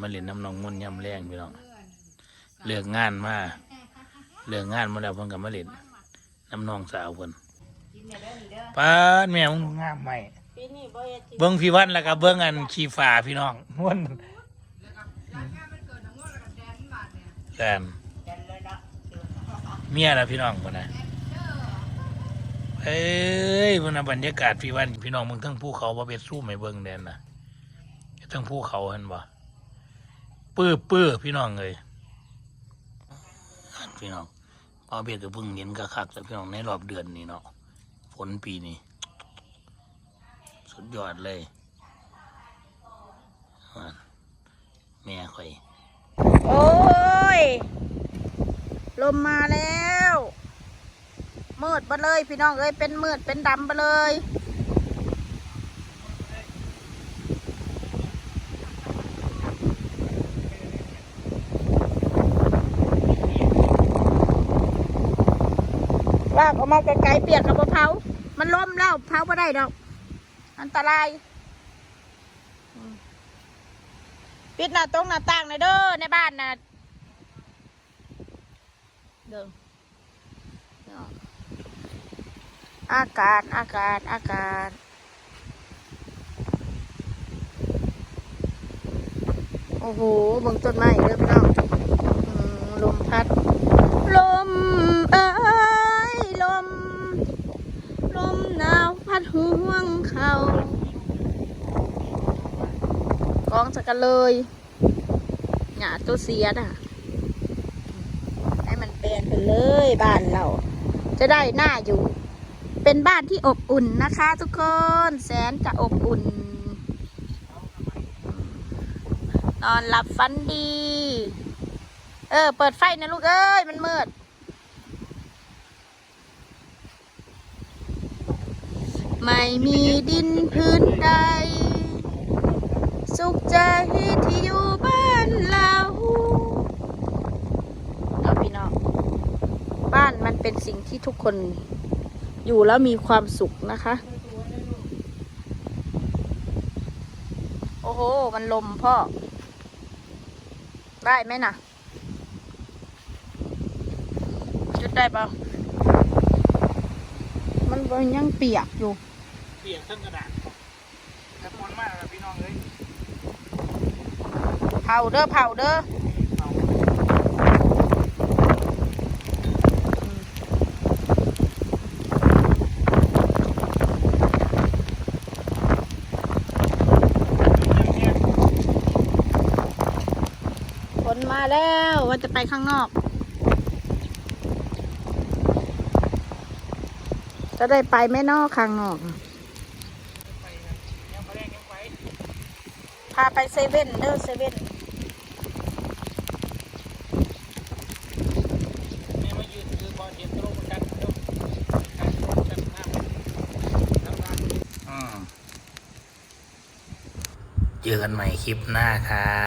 มาเล่นน้ำนองมุ่นต์ยำแรงพี่น้องเลือกงานมาเลือกงานมาแล้วเพิ่นก็มาเล่นน้ำนองสาวเพิ่นป้าแม่มึงงามไหม่เบิ้งพี่วันแล้วก็เบิ้งอันขี้ฟ้าพี่น้องม่วนแกนเมียนะพี่น้องคนนะเอ้ยวันนะบรรยากาศพี่วันพี่น้องมึงทั้งภูเขาบ่เป็นสู้ไม่เบิ้งแดนนะทั้งภูเขาเห็นบ่ ปื้อปื้อพี่น้องเลยพี่น้องพอเบียดก็เพิ่งเห็นกระคักแต่พี่น้องในรอบเดือนนี้เนาะฝนปีนี้สุดยอดเลยแม่ข่อย โอ้ย ลมมาแล้ว มืดไปเลย พี่น้องเอ้ยเป็นมืดเป็นดำไปเลยากออกมาไกลๆเปียกกับมะเผา มันล้มแล้วเผาไม่ได้ดอก อันตราย ปิดหน้าตรงหน้าต่างหน่อยเด้อในบ้านนะเด้อเนาะอากาศอากาศอากาศโอ้โหบึงต้นไม้เด้อพี่น้องลมพัด ลมเอ้ยลม ลมหนาวพัดห่วงเขา กันเลยหยาตัวเสียน่ะ ให้มันเปลี่ยนไปเลยบ้านเรา จะได้หน้าอยู่ เป็นบ้านที่อบอุ่นนะคะ ทุกคน แสนจะอบอุ่น นอนหลับฝันดี เออ เปิดไฟนะลูกเอ้ย มันมืดไม่มีดินพื้นใด สุขใจที่อยู่บ้านเราเอาพี่น้อง บ้านมันเป็นสิ่งที่ทุกคนอยู่แล้วมีความสุขนะคะ โอ้โห มันลมพ่อ ได้ไหมน่ะ จุดได้เปล่า มันยังเปียกอยู่ เปียกทั้งกระดาษแต่ฝนมากเลยพี่น้องเลย เผาเด้อเผาเด้อเอาฝนมาแล้วว่าจะไปข้างนอก จะได้ไปไหม่นอกข้างนอกไปนะยังไปแรงยังไปพาไปเซเว่นเด้อเซเว่น แม่มายืนคือบอลเห็นตรงกันเดี๋ยวกันกันน้ำน้ำน้ำอืมเจอ กันใหม่คลิปหน้าครับ